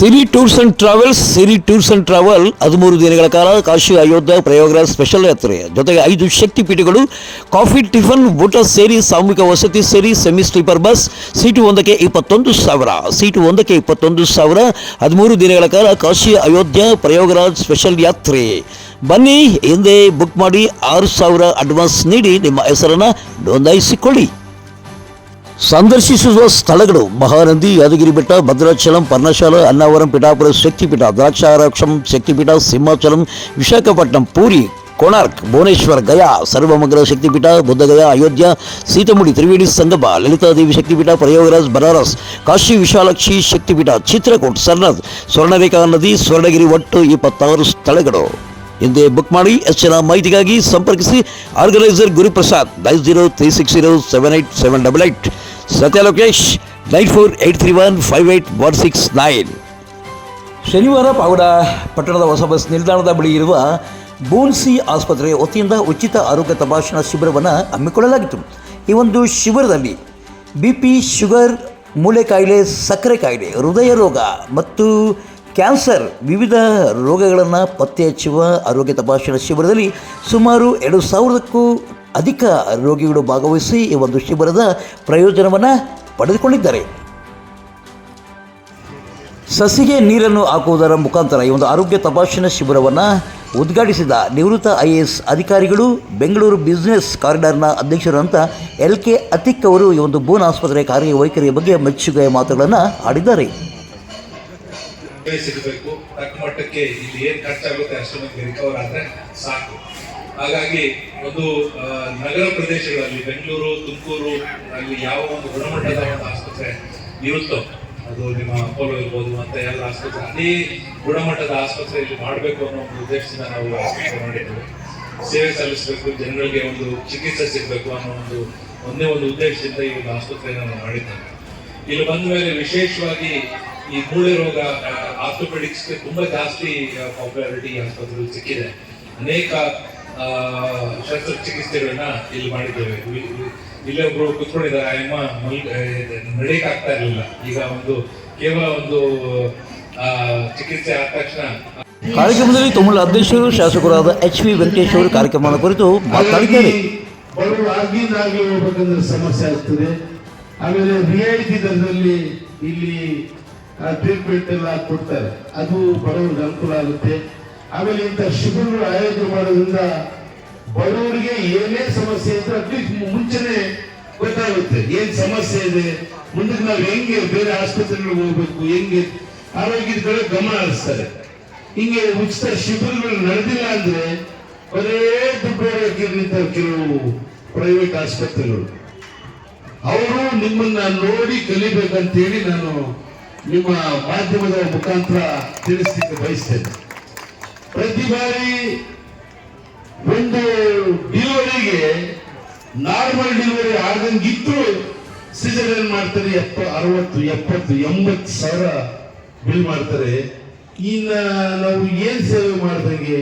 Siri tours and travels, Siri tours and travel, ಹದಿಮೂರು ದಿನಗಳ ಕಾಲ ಕಾಶಿ ಅಯೋಧ್ಯ ಪ್ರಯೋಗರಾಜ್ ಸ್ಪೆಷಲ್ ಯಾತ್ರೆ. ಜೊತೆಗೆ ಐದು ಶಕ್ತಿ ಪೀಠಗಳು, ಕಾಫಿ ಟಿಫನ್, ಊಟ ಸೇರಿ, ಸಾಮೂಹಿಕ ವಸತಿ ಸೇರಿ ಸೆಮಿ ಸ್ಲೀಪರ್ ಬಸ್ ಸೀಟು ಒಂದಕ್ಕೆ ಇಪ್ಪತ್ತೊಂದು ಸಾವಿರ. ಸೀಟು ಒಂದಕ್ಕೆ ಇಪ್ಪತ್ತೊಂದು ಸಾವಿರ. ಹದಿಮೂರು ದಿನಗಳ ಕಾಲ ಕಾಶಿ ಅಯೋಧ್ಯ ಪ್ರಯೋಗರಾಜ್ ಸ್ಪೆಷಲ್ ಯಾತ್ರೆ. ಬನ್ನಿ, ಹಿಂದೆ ಬುಕ್ ಮಾಡಿ ಆರು ಸಾವಿರ ಅಡ್ವಾನ್ಸ್ ನೀಡಿ ನಿಮ್ಮ ಹೆಸರನ್ನು ನೋಂದಾಯಿಸಿಕೊಳ್ಳಿ. ಸಂದರ್ಶಿಸುವ ಸ್ಥಳಗಳು, ಮಹಾನಂದಿ ಯಾದಗಿರಿ ಬೆಟ್ಟ ಭದ್ರಾಚಲಂ, ಪರ್ಣಶಾಲ, ಅನ್ನಾವರಂ, ಪಿಠಾಪುರ, ಶಕ್ತಿಪೀಠ, ದ್ರಾಕ್ಷಾರಾಕ್ಷಂ, ಶಕ್ತಿಪೀಠ, ಸಿಂಹಾಚಲಂ, ವಿಶಾಖಪಟ್ಟಣಂ, ಪೂರಿ, ಕೋಣಾರ್ಕ್, ಭುವನೇಶ್ವರ, ಗಯಾ, ಸರ್ವಮಂಗಲ ಶಕ್ತಿಪೀಠ, ಬುದ್ಧಗಯಾ, ಅಯೋಧ್ಯ, ಸೀತಮುಡಿ, ತ್ರಿವೇಣಿ ಸಂಗಮ, ಲಲಿತಾದೇವಿ ಶಕ್ತಿಪೀಠ, ಪ್ರಯೋಗರಾಜ್, ಬನಾರಸ್, ಕಾಶಿ ವಿಶಾಲಾಕ್ಷಿ ಶಕ್ತಿಪೀಠ, ಚಿತ್ರಕೂಟ್, ಸರ್ನದ್ ಸ್ವರ್ಣರೇಖಾ ನದಿ ಸ್ವರ್ಣಗಿರಿ ಒಟ್ಟು ಇಪ್ಪತ್ತಾರು ಸ್ಥಳಗಳು. ಹಿಂದೆ ಬುಕ್ ಮಾಡಿ, ಹೆಚ್ಚಿನ ಮಾಹಿತಿಗಾಗಿ ಸಂಪರ್ಕಿಸಿ organiser Guruprasad, nine zero three six zero seven eight seven double eight Satya Lokesh, nine four eight three one five eight one six nine. ಶನಿವಾರ ಪಾವಡ ಪಟ್ಟಣದ ಹೊಸ ಬಸ್ ನಿಲ್ದಾಣದ ಬಳಿ ಇರುವ ಬೋನ್ಸಿ ಆಸ್ಪತ್ರೆ ವತಿಯಿಂದ ಉಚಿತ ಆರೋಗ್ಯ ತಪಾಸಣಾ ಶಿಬಿರವನ್ನು ಹಮ್ಮಿಕೊಳ್ಳಲಾಗಿತ್ತು. ಈ ಒಂದು ಶಿಬಿರದಲ್ಲಿ ಬಿ ಪಿ ಶುಗರ್, ಮೂಳೆ ಕಾಯಿಲೆ, ಸಕ್ಕರೆ ಕಾಯಿಲೆ, ಹೃದಯ ರೋಗ ಮತ್ತು ಕ್ಯಾನ್ಸರ್ ವಿವಿಧ ರೋಗಗಳನ್ನು ಪತ್ತೆ ಹಚ್ಚುವ ಆರೋಗ್ಯ ತಪಾಸಣಾ ಶಿಬಿರದಲ್ಲಿ ಸುಮಾರು ಎರಡು ಸಾವಿರಕ್ಕೂ ಅಧಿಕ ರೋಗಿಗಳು ಭಾಗವಹಿಸಿ ಈ ಒಂದು ಶಿಬಿರದ ಪ್ರಯೋಜನವನ್ನು ಪಡೆದುಕೊಂಡಿದ್ದಾರೆ. ಸಸಿಗೆ ನೀರನ್ನು ಹಾಕುವುದರ ಮುಖಾಂತರ ಈ ಒಂದು ಆರೋಗ್ಯ ತಪಾಸಣಾ ಶಿಬಿರವನ್ನು ಉದ್ಘಾಟಿಸಿದ ನಿವೃತ್ತ ಐ ಎ ಎಸ್ ಅಧಿಕಾರಿಗಳು ಬೆಂಗಳೂರು ಬಿಸ್ನೆಸ್ ಕಾರಿಡಾರ್ನ ಅಧ್ಯಕ್ಷರಂತ ಎಲ್ ಕೆ ಅತಿಕ್ ಅವರು ಈ ಒಂದು ಬೋನ್ ಆಸ್ಪತ್ರೆ ಕಾರ್ಯವೈಖರಿಯ ಬಗ್ಗೆ ಮೆಚ್ಚುಗೆಯ ಮಾತುಗಳನ್ನು ಆಡಿದ್ದಾರೆ. ಸಿಗಬೇಕು, ತಕ್ಕ ಮಟ್ಟಕ್ಕೆ ಇಲ್ಲಿ ಏನು ಖರ್ಚಾಗುತ್ತೆ ಅಷ್ಟು ರಿಕವರ್ ಆದರೆ ಸಾಕು. ಹಾಗಾಗಿ ಒಂದು ನಗರ ಪ್ರದೇಶಗಳಲ್ಲಿ, ಬೆಂಗಳೂರು, ತುಮಕೂರು, ಅಲ್ಲಿ ಯಾವ ಒಂದು ಗುಣಮಟ್ಟದ ಒಂದು ಆಸ್ಪತ್ರೆ ಇರುತ್ತೋ, ಅದು ನಿಮ್ಮ ಅಪೋಲೋ ಇರ್ಬೋದು ಅಂತ ಎಲ್ಲ ಆಸ್ಪತ್ರೆ, ಅದೇ ಗುಣಮಟ್ಟದ ಆಸ್ಪತ್ರೆಯಲ್ಲಿ ಮಾಡಬೇಕು ಅನ್ನೋ ಒಂದು ಉದ್ದೇಶದಿಂದ ನಾವು ಆಸ್ಪತ್ರೆ ಮಾಡಿದ್ದೇವೆ. ಸೇವೆ ಸಲ್ಲಿಸಬೇಕು, ಜನಗಳಿಗೆ ಒಂದು ಚಿಕಿತ್ಸೆ ಸಿಗಬೇಕು ಅನ್ನೋ ಒಂದು, ಒಂದೇ ಒಂದು ಉದ್ದೇಶದಿಂದ ಈ ಒಂದು ಆಸ್ಪತ್ರೆಯನ್ನು ನಾವು ಮಾಡಿದ್ದೇವೆ. ಇಲ್ಲಿ ಬಂದ ಮೇಲೆ ವಿಶೇಷವಾಗಿ ಈ ಮೂಳೆ ರೋಗ ಆರ್ಥೋಪೆಡಿಕ್ಸ್ಗೆ ತುಂಬಾ ಜಾಸ್ತಿ ಪಾಪ್ಯುಲಾರಿಟಿ ಆಸ್ಪತ್ರೆಗಳು ಸಿಕ್ಕಿದೆ. ಅನೇಕ ಶಸ್ತ್ರಚಿಕಿತ್ಸೆಗಳನ್ನ ಇಲ್ಲಿ ಮಾಡಿದ್ದೇವೆ. ಇಲ್ಲಿ ಒಬ್ರು ಕುತ್ಕೊಂಡಿದ್ದಾರೆ. ಅಮ್ಮ ನಡೆಯಕ್ ಆಗ್ತಾ ಇರಲಿಲ್ಲ. ಈಗ ಒಂದು ಕೇವಲ ಒಂದು ಆ, ಚಿಕಿತ್ಸೆ ಆದ ತಕ್ಷಣ ಕಾರ್ಯಕ್ರಮದಲ್ಲಿ ತಮಿಳು ಅಧ್ಯಕ್ಷರು ಶಾಸಕರಾದ ಎಚ್ ವಿ ವೆಂಕಟೇಶ್ ಅವರು ಕಾರ್ಯಕ್ರಮದ ಕುರಿತು ಮಾತನಾಡಿದ್ದಾರೆ. ಬಡವರು ಆಗಿಂದಾಗಿ ಹೋಗ್ಬೇಕಂದ್ರೆ ಸಮಸ್ಯೆ ಆಗ್ತದೆ. ಆಮೇಲೆ ರಿಯಾಯಿತಿ ದರದಲ್ಲಿ ಇಲ್ಲಿ ಟ್ರೀಟ್ಮೆಂಟ್ ಎಲ್ಲ ಕೊಡ್ತಾರೆ. ಅದು ಬಡವರಿಗೆ ಅನುಕೂಲ ಆಗುತ್ತೆ. ಆಮೇಲೆ ಇಂಥ ಶಿಬಿರಗಳು ಆಯೋಜನೆ ಮಾಡೋದ್ರಿಂದ ಬಡವರಿಗೆ ಏನೇ ಸಮಸ್ಯೆ ಇದ್ರೆ ಅಟ್ಲೀಸ್ಟ್ ಮುಂಚೆನೆ ಗೊತ್ತಾಗುತ್ತೆ. ಏನ್ ಸಮಸ್ಯೆ ಇದೆ? ಮುಂದಕ್ಕೆ ನಾವು ಹೆಂಗೆ ಬೇರೆ ಆಸ್ಪತ್ರೆಗಳಿಗೆ ಹೋಗ್ಬೇಕು? ಹೆಂಗೆ? ಆರೋಗ್ಯದ ಕಡೆ ಗಮನ ಹರಿಸ್ತಾರೆ. ಹಿಂಗೆ ಉಚಿತ ಶಿಬಿರಗಳು ನಡೆದಿಲ್ಲ ಅಂದ್ರೆ ಬರೇ ದುಡ್ಡು ಹೊರಗಿರ್ಲಿಂತ ಕೆಲವು ಪ್ರೈವೇಟ್ ಆಸ್ಪತ್ರೆಗಳು. ಅವರು ನಿಮ್ಮನ್ನ ನೋಡಿ ಕಲಿಬೇಕಂತೇಳಿ ನಾನು ನಿಮ್ಮ ಮಾಧ್ಯಮದ ಮುಖಾಂತರ ತಿಳಿಸ್ಲಿಕ್ಕೆ ಬಯಸ್ತೇನೆ. ಪ್ರತಿ ಬಾರಿ ಒಂದು ಡಿಲಿವರಿಗೆ ನಾರ್ಮಲ್ ಡಿಲಿವರಿ ಆಗಂಗಿದ್ರು ಸಿಜರೇನ್ ಮಾಡ್ತಾರೆ ಎಪ್ಪ ಅರವತ್ತು, ಎಪ್ಪತ್ತು, ಎಂಬತ್ತು ಸಾವಿರ ಬಿಲ್ ಮಾಡ್ತಾರೆ. ಇನ್ನ ನಾವು ಏನ್ ಸೇವೆ ಮಾಡ್ದಂಗೆ?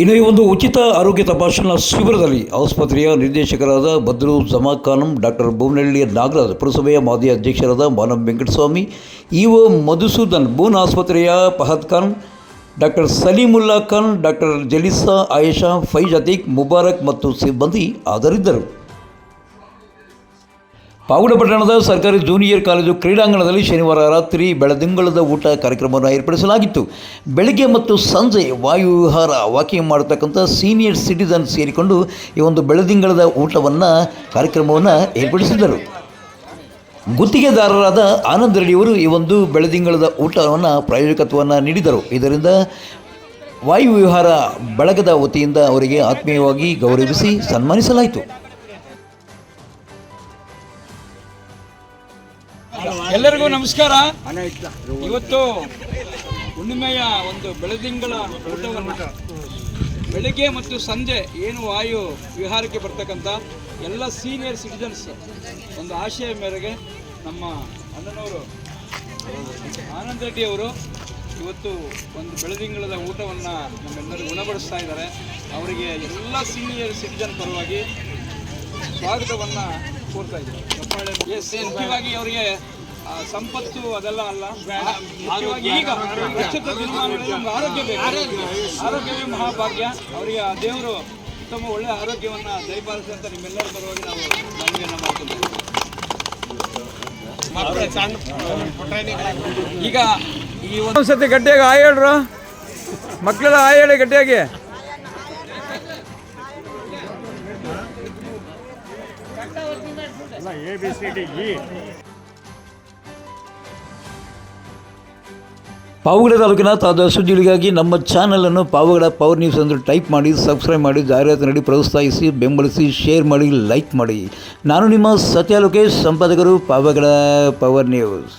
ಇನ್ನು ಈ ಒಂದು ಉಚಿತ ಆರೋಗ್ಯ ತಪಾಸಣಾ ಶಿಬಿರದಲ್ಲಿ ಆಸ್ಪತ್ರೆಯ ನಿರ್ದೇಶಕರಾದ ಬದ್ರು ಜಮಾಖಾನಂ, ಡಾಕ್ಟರ್ ಭುವನಹಳ್ಳಿಯ ನಾಗರಾಜ್, ಪುರಸಭೆಯ ಮಾಜಿ ಅಧ್ಯಕ್ಷರಾದ ಮಾನವ್ ವೆಂಕಟಸ್ವಾಮಿ ಇವ ಮಧುಸೂದನ್ ಭುವನ್ ಆಸ್ಪತ್ರೆಯ ಫಹದ್ ಖಾನ್ ಡಾಕ್ಟರ್ ಸಲೀಮುಲ್ಲಾ ಖಾನ್, ಡಾಕ್ಟರ್ ಜಲೀಸಾ ಆಯೇಷಾ, ಫೈಜ್ ಅತೀಕ್, ಮುಬಾರಕ್ ಮತ್ತು ಸಿಬ್ಬಂದಿ ಹಾಜರಿದ್ದರು. ಪಾವಗಡ ಪಟ್ಟಣದ ಸರ್ಕಾರಿ ಜೂನಿಯರ್ ಕಾಲೇಜು ಕ್ರೀಡಾಂಗಣದಲ್ಲಿ ಶನಿವಾರ ರಾತ್ರಿ ಬೆಳದಿಂಗಳದ ಊಟ ಕಾರ್ಯಕ್ರಮವನ್ನು ಏರ್ಪಡಿಸಲಾಗಿತ್ತು. ಬೆಳಗ್ಗೆ ಮತ್ತು ಸಂಜೆ ವಾಯು ವಿಹಾರ ವಾಕಿಂಗ್ ಮಾಡತಕ್ಕಂಥ ಸೀನಿಯರ್ ಸಿಟಿಸನ್ ಸೇರಿಕೊಂಡು ಈ ಒಂದು ಬೆಳದಿಂಗಳದ ಊಟವನ್ನು ಕಾರ್ಯಕ್ರಮವನ್ನು ಏರ್ಪಡಿಸಿದರು ಗುತ್ತಿಗೆದಾರರಾದ ಆನಂದ್ ರೆಡ್ಡಿಯವರು ಈ ಒಂದು ಬೆಳದಿಂಗಳದ ಊಟವನ್ನು, ಪ್ರಾಯೋಜಕತ್ವವನ್ನು ನೀಡಿದರು. ಇದರಿಂದ ವಾಯು ವಿಹಾರ ಬಳಗದ ವತಿಯಿಂದ ಅವರಿಗೆ ಆತ್ಮೀಯವಾಗಿ ಗೌರವಿಸಿ ಸನ್ಮಾನಿಸಲಾಯಿತು. ಎಲ್ಲರಿಗೂ ನಮಸ್ಕಾರ. ಇವತ್ತು ಹುಣ್ಣಿಮೆಯ ಒಂದು ಬೆಳದಿಂಗಳ ಊಟವನ್ನು ಬೆಳಿಗ್ಗೆ ಮತ್ತು ಸಂಜೆ ಏನು ವಾಯು ವಿಹಾರಕ್ಕೆ ಬರ್ತಕ್ಕಂಥ ಎಲ್ಲ ಸೀನಿಯರ್ ಸಿಟಿಜನ್ಸ್ ಒಂದು ಆಶಯ ಮೇರೆಗೆ ನಮ್ಮ ಅಣ್ಣನವರು ಆನಂದ್ ರೆಡ್ಡಿ ಅವರು ಇವತ್ತು ಒಂದು ಬೆಳದಿಂಗಳದ ಊಟವನ್ನು ನಮ್ಮೆಲ್ಲರೂ ಗುಣಪಡಿಸ್ತಾ ಇದ್ದಾರೆ. ಅವರಿಗೆ ಎಲ್ಲ ಸೀನಿಯರ್ ಸಿಟಿಜನ್ ಪರವಾಗಿ ಸ್ವಾಗತವನ್ನು ಕೋರ್ತಾ ಇದ್ದಾರೆ ಮುಖ್ಯವಾಗಿ ಅವರಿಗೆ ಸಂಪತ್ತು ಅದೆಲ್ಲ ಅಲ್ಲ. ಈಗ ಪ್ರಸ್ತುತ ದಿನಮಾನಗಳಲ್ಲಿ ನಮ್ಗೆ ಆರೋಗ್ಯ ಬೇಕು. ಆರೋಗ್ಯವೇ ಮಹಾಭಾಗ್ಯ. ಅವರಿಗೆ ಆ ದೇವರು ಉತ್ತಮ ಒಳ್ಳೆ ಆರೋಗ್ಯವನ್ನು ದಯಪಾಲಿಸಿ ಅಂತ ನಿಮ್ಮೆಲ್ಲರ ಪರವಾಗಿ ನಾವು ಮನವಿಯನ್ನು ಮಾಡ್ಕೊಳ್ತೀವಿ. ಈಗ ಈ ಒಂದು ಸತಿ ಗಟ್ಟಿಯಾಗಿ ಆಯ್ ಹೇಳ್ರು. ಮಕ್ಕಳೆಲ್ಲ ಆ ಹೇಳಿ ಗಟ್ಟಿಯಾಗಿ. ಪಾವಗಡ ತಾಲೂಕಿನ ತಾಜಾ ಸುದ್ದಿಗಳಿಗಾಗಿ ನಮ್ಮ ಚಾನಲನ್ನು ಪಾವಗಡ ಪವರ್ ನ್ಯೂಸ್ ಅಂದರೆ ಟೈಪ್ ಮಾಡಿ ಸಬ್ಸ್ಕ್ರೈಬ್ ಮಾಡಿ, ಜಾಹೀರಾತು ನೀಡಿ, ಪ್ರೋತ್ಸಾಹಿಸಿ, ಬೆಂಬಲಿಸಿ ಶೇರ್ ಮಾಡಿ ಲೈಕ್ ಮಾಡಿ. ನಾನು ನಿಮ್ಮ ಸತ್ಯ ಲೋಕೇಶ್, ಸಂಪಾದಕರು ಪಾವಗಡ ಪವರ್ ನ್ಯೂಸ್